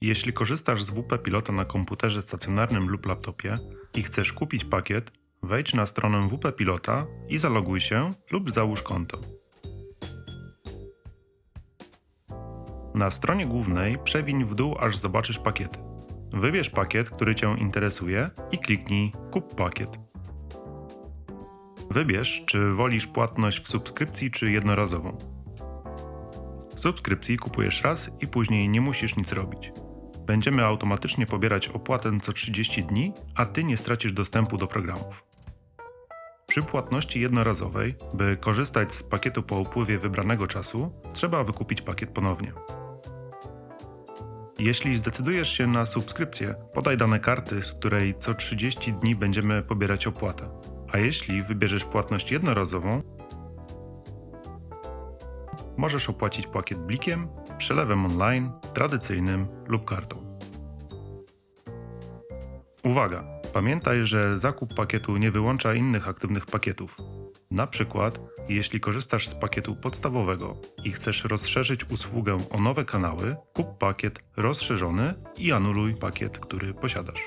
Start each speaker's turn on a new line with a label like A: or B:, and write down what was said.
A: Jeśli korzystasz z WP Pilota na komputerze stacjonarnym lub laptopie i chcesz kupić pakiet, wejdź na stronę WP Pilota i zaloguj się lub załóż konto. Na stronie głównej przewiń w dół, aż zobaczysz pakiety. Wybierz pakiet, który Cię interesuje i kliknij Kup pakiet. Wybierz, czy wolisz płatność w subskrypcji czy jednorazową. W subskrypcji kupujesz raz i później nie musisz nic robić. Będziemy automatycznie pobierać opłatę co 30 dni, a Ty nie stracisz dostępu do programów. Przy płatności jednorazowej, by korzystać z pakietu po upływie wybranego czasu, trzeba wykupić pakiet ponownie. Jeśli zdecydujesz się na subskrypcję, podaj dane karty, z której co 30 dni będziemy pobierać opłatę. A jeśli wybierzesz płatność jednorazową, możesz opłacić pakiet blikiem, przelewem online, tradycyjnym lub kartą. Uwaga! Pamiętaj, że zakup pakietu nie wyłącza innych aktywnych pakietów. Na przykład, jeśli korzystasz z pakietu podstawowego i chcesz rozszerzyć usługę o nowe kanały, kup pakiet rozszerzony i anuluj pakiet, który posiadasz.